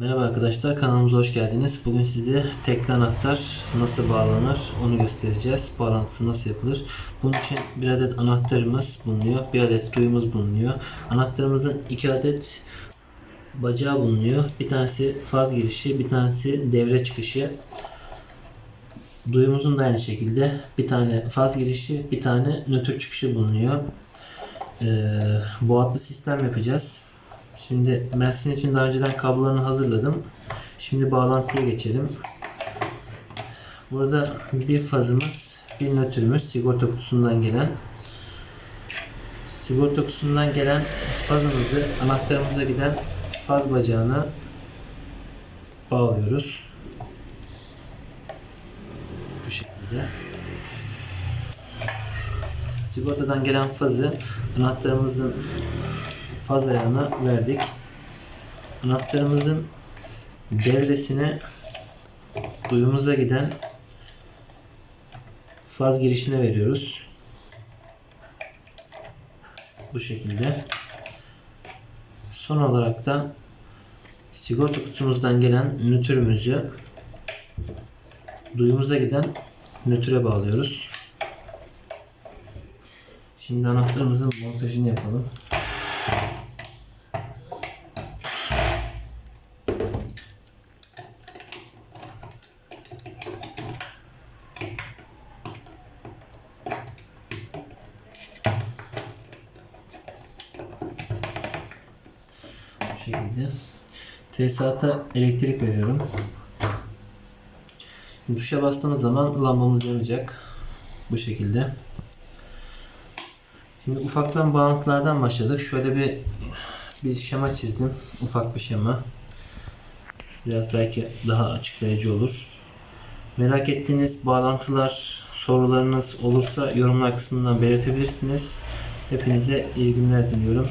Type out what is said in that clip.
Merhaba arkadaşlar kanalımıza hoş geldiniz. Bugün size tekli anahtar nasıl bağlanır onu göstereceğiz. Bağlantısı nasıl yapılır. Bunun için bir adet anahtarımız bulunuyor. Bir adet duyumuz bulunuyor. Anahtarımızın iki adet bacağı bulunuyor. Bir tanesi faz girişi, bir tanesi devre çıkışı. Duyumuzun da aynı şekilde bir tane faz girişi, bir tane nötr çıkışı bulunuyor. Ee, bu adlı sistem yapacağız. Şimdi ben sizin için daha önceden kablolarını hazırladım. Şimdi bağlantıya geçelim. Burada bir fazımız, bir nötrümüz sigorta kutusundan gelen. Sigorta kutusundan gelen fazımızı anahtarımıza giden faz bacağına bağlıyoruz. Bu şekilde. Sigortadan gelen fazı anahtarımızın faz ayağına verdik. Anahtarımızın devresine duyumuza giden faz girişine veriyoruz. Bu şekilde. Son olarak da sigorta kutumuzdan gelen nötrümüzü duyumuza giden nötre bağlıyoruz. Şimdi anahtarımızın montajını yapalım. Şekilde. Tesisata elektrik veriyorum. Duşa bastığımız zaman lambamız yanacak. Bu şekilde. Şimdi ufaktan bağlantılardan başladık. Şöyle bir bir şema çizdim. Ufak bir şema. Biraz belki daha açıklayıcı olur. Merak ettiğiniz bağlantılar, sorularınız olursa yorumlar kısmından belirtebilirsiniz. Hepinize iyi günler diliyorum.